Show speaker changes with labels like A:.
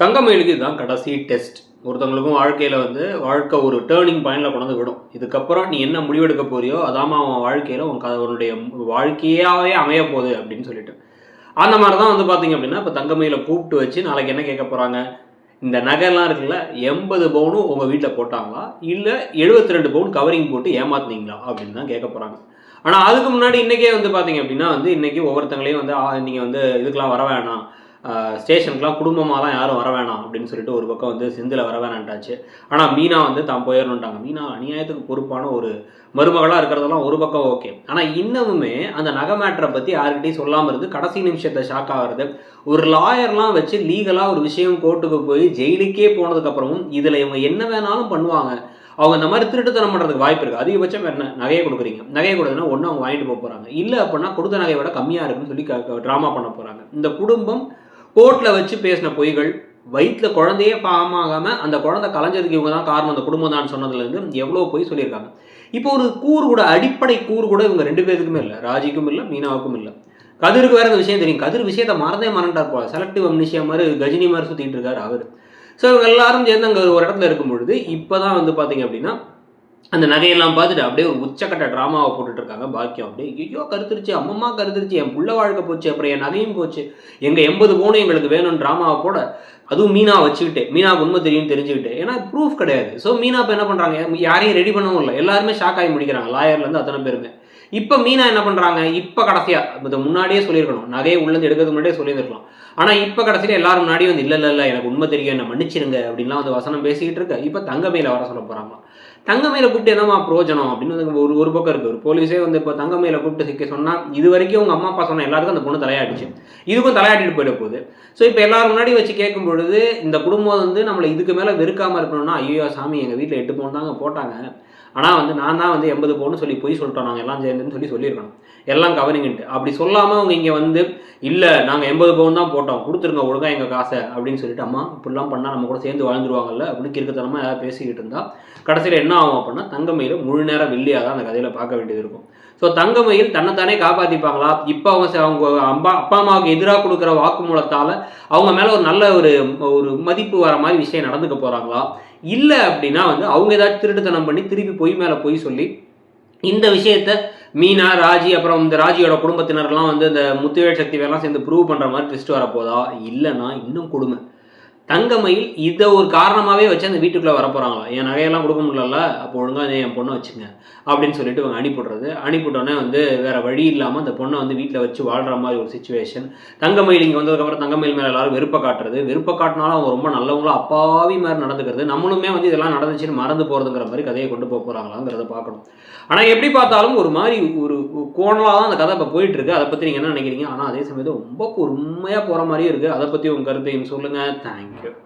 A: தங்கமயிலுக்கு இதுதான் கடைசி டெஸ்ட் ஒருத்தவங்களுக்கும் வாழ்க்கையில் வந்து வாழ்க்கை ஒரு டேர்னிங் பாயிண்டில் கொண்டு வந்து விடும். இதுக்கப்புறம் நீ என்ன முடிவெடுக்க போறியோ அதாம அவன் வாழ்க்கையில் உன் க- அவனுடைய வாழ்க்கையாகவே அமைய போகுது அப்படின்னு சொல்லிட்டு. அந்த மாதிரி தான் வந்து பார்த்தீங்க அப்படின்னா இப்போ தங்கமயில கூப்பிட்டு வச்சு நாளைக்கு என்ன கேட்க போகிறாங்க இந்த நகைலாம் இருக்குல்ல எண்பது பவுனும் உங்கள் வீட்டில் போட்டாங்களா? இல்லை எழுபத்தி ரெண்டு பவுன் கவரிங் போட்டு ஏமாத்துனீங்களா? அப்படின்னு தான் கேட்க போகிறாங்க ஆனால் அதுக்கு முன்னாடி இன்றைக்கே வந்து பார்த்தீங்க அப்படின்னா வந்து இன்றைக்கி ஒவ்வொருத்தங்களையும் வந்து நீங்கள் வந்து இதுக்கெலாம் வர வேணாம். ஸ்டேஷனுக்குலாம் குடும்பமாக தான் யாரும் வர வேணாம் அப்படின்னு சொல்லிட்டு ஒரு பக்கம் வந்து சிந்தில் வர வேணான்ட்டாச்சு. ஆனால் மீனா வந்து தான் போயிடணுன்ட்டாங்க மீனா அநியாயத்துக்கு பொறுப்பான ஒரு மருமகளாக இருக்கிறதெல்லாம் ஒரு பக்கம் ஓகே. ஆனால் இன்னமுமே அந்த நகை மேட்டரை பற்றி யாருக்கிட்டையும் சொல்லாமல் இருந்து கடைசி நிமிஷத்தை ஷாக் ஆகிறது ஒரு லாயர்லாம் வச்சு லீகலாக ஒரு விஷயம் கோர்ட்டுக்கு போய் ஜெயிலுக்கே போனதுக்கப்புறமும் இதில் இவங்க என்ன வேணாலும் பண்ணுவாங்க. அவங்க இந்த மாதிரி திருட்டுத்தனம் பண்ணுறதுக்கு வாய்ப்பு இருக்குது அதிகபட்சம் என்ன? நகையை கொடுக்குறீங்க. நகையை கொடுத்தனா ஒன்று அவங்க வாங்கிட்டு போக போகிறாங்க இல்லை அப்படின்னா கொடுத்த நகையை விட கம்மியாக இருக்குன்னு சொல்லி ட்ராமா பண்ண போகிறாங்க இந்த குடும்பம் கோர்ட்டில் வச்சு பேசின பொய்கள் வயிற்றில் குழந்தையே ஃபார்ம் ஆகாமல் அந்த குழந்தை கலைஞ்சதுக்கு இவங்க தான் காரணம் அந்த குடும்பம் தான் சொன்னதுலேருந்து எவ்வளோ பொய் சொல்லியிருக்காங்க. இப்போ ஒரு கூறு கூட அடிப்படை கூறு கூட இவங்க ரெண்டு பேருக்குமே இல்லை. ராஜிக்கும் இல்லை மீனாவுக்கும் இல்லை. கதிருக்கு வேற இந்த விஷயம் தெரியும். கதிர் விஷயத்தை மறந்தே மறந்துட்டார் போல. செலக்டிவ் அம்னிஷியா மாதிரி கஜினி மாதிரி சுற்றிட்டு இருக்காரு அவர். ஸோ இவங்க எல்லாரும் சேர்ந்து அங்கே ஒரு இடத்துல இருக்கும் பொழுது இப்போ தான் வந்து பார்த்தீங்க அப்படின்னா அந்த நகையெல்லாம் பார்த்துட்டு அப்படியே ஒரு உச்சக்கட்ட ட்ராமாவை போட்டுட்டு இருக்காங்க பாக்கியம். அப்படியே ஐயோ கருத்துருச்சு அம்மம்மா கருத்துருச்சு என் புள்ள வாழ்க்கை போச்சு அப்புறம் என் நகையும் போச்சு. எங்கள் எண்பது பவுனும் எங்களுக்கு வேணும்னு ட்ராமாவை போட அதுவும் மீனா வச்சுக்கிட்டு மீனா உண்மை தெரியும் தெரிஞ்சுக்கிட்டு. ஏன்னா ப்ரூஃப் கிடையாது. ஸோ மீனா இப்போ என்ன பண்ணுறாங்க யாரையும் ரெடி பண்ணவும் இல்லை. எல்லாருமே ஷாக் ஆகி முடிக்கிறாங்க. லாயர்லேருந்து அத்தனை பேருமே. இப்போ மீனா என்ன பண்ணுறாங்க இப்போ கடைசியாக இதை முன்னாடியே சொல்லியிருக்கணும். நகையை உள்ளேருந்து எடுக்கிறதுக்கு முன்னாடியே சொல்லியிருக்கலாம் ஆனால் இப்போ கடைசியில் எல்லாரும் முன்னாடியும் வந்து இல்லை இல்லை இல்லை எனக்கு உண்மை தெரியும். என்ன மன்னிச்சிருங்க. அப்படின்லாம் வந்து வசனம் பேசிக்கிட்டு இருக்க. இப்போ தங்கமையில் வர சொல்ல போகிறாங்களாம் தங்கமையில கூப்பிட்டு என்னமா பிரோஜனம் அப்படின்னு வந்து ஒரு ஒரு பக்கம் இருக்குது ஒரு போலீஸே வந்து இப்போ தங்கமையில கூப்பிட்டு சிக்க சொன்னால் இது வரைக்கும் உங்கள் அம்மா அப்பா சொன்ன எல்லாருக்கும் அந்த பொண்ணு தலையாடிச்சு இதுக்கும் தலையாட்டிட்டு போயிட போகுது. ஸோ இப்போ எல்லாரும் முன்னாடி வச்சு கேட்கும்போது பொழுது இந்த குடும்பம் வந்து நம்மளை இதுக்கு மேலே வெறுக்காமல் இருக்கணும்னா ஐயோ சாமி எங்கள் வீட்டில் எட்டு பவுன் தாங்க போட்டாங்க. ஆனால் வந்து நான் தான் வந்து எண்பது பவுன் சொல்லி போய் சொல்லிட்டோம். நாங்கள் எல்லாம் சேர்ந்துன்னு சொல்லி சொல்லியிருக்கணும். எல்லாம் கவனிங்கன்ட்டு. அப்படி சொல்லாமல் அவங்க இங்கே வந்து இல்லை நாங்கள் எண்பது பவுன் தான் போட்டோம். கொடுத்துருங்க ஒழுங்கா எங்கள் காசை அப்படின்னு சொல்லிட்டு அம்மா இப்படிலாம் பண்ணால் நம்ம கூட சேர்ந்து வாழ்ந்துருவாங்கல்ல அப்படின்னு கிறுக்கத்தனமாக ஏதாவது பேசிக்கிட்டு இருந்தால் கடைசியில் என்ன ஆகும் அப்படின்னா தங்கமையில் முழு நேரம் வெள்ளியாக தான் அந்த கதையில் பார்க்க வேண்டியது இருக்கும். ஸோ தங்கமயில் தன்னைத்தானே காப்பாற்றிப்பாங்களா இப்போ அவங்க அவங்க அம்பா அப்பா அம்மாவுக்கு எதிராக கொடுக்குற வாக்குமூலத்தால் அவங்க மேலே ஒரு நல்ல ஒரு ஒரு மதிப்பு வர மாதிரி விஷயம் நடந்துக்க போகிறாங்களா இல்லை அப்படின்னா வந்து அவங்க ஏதாச்சும் திருட்டுத்தனம் பண்ணி திருப்பி பொய் மேலே பொய் சொல்லி இந்த விஷயத்த மீனா ராஜி அப்புறம் இந்த ராஜியோட குடும்பத்தினர்லாம் வந்து இந்த முத்துவேல் சக்தி வேலாம் சேர்ந்து ப்ரூவ் பண்ணுற மாதிரி ட்விஸ்ட் வரப்போதா? இல்லைன்னா இன்னும் கொடுமை. தங்கமயில் இதை ஒரு காரணமாகவே வச்சு அந்த வீட்டுக்குள்ளே வர போகிறாங்களா என் நகையெல்லாம் கொடுக்க முடியல அப்போ ஒழுங்காக என் பொண்ணை வச்சுங்க. அப்படின்னு சொல்லிட்டு இவங்க அனுப்பிவிட்றது அனுப்பிவிட்டோன்னே வந்து வேறு வழி இல்லாமல் அந்த பொண்ணை வந்து வீட்டில் வச்சு வாழ்கிற மாதிரி ஒரு சுச்சுவேஷன் தங்கமயில் இங்கே வந்ததுக்கப்புறம் தங்கமயில் மேலே எல்லாரும் வெறுப்பை காட்டுறது. வெறுப்பை காட்டினாலும் அவங்க ரொம்ப நல்லவங்களும் அப்பாவி மாதிரி நடந்துக்கிறது. நம்மளுமே வந்து இதெல்லாம் நடந்துச்சுன்னு மறந்து போகிறதுங்கிற மாதிரி கதையை கொண்டு போக போகிறாங்களாங்கிறத பார்க்கணும். ஆனால் எப்படி பார்த்தாலும் ஒரு மாதிரி ஒரு கோணலாக தான் அந்த கதை இப்போ போயிட்டுருக்கு. அதை பற்றி நீங்கள் என்ன நினைக்கிறீங்க? ஆனால் அதே சமயத்தில் ரொம்ப பொறுமையாக போகிற மாதிரியும் இருக்குது அதை பற்றி உங்கள் கருத்தையும் சொல்லுங்கள் தேங்க்யூ Yep.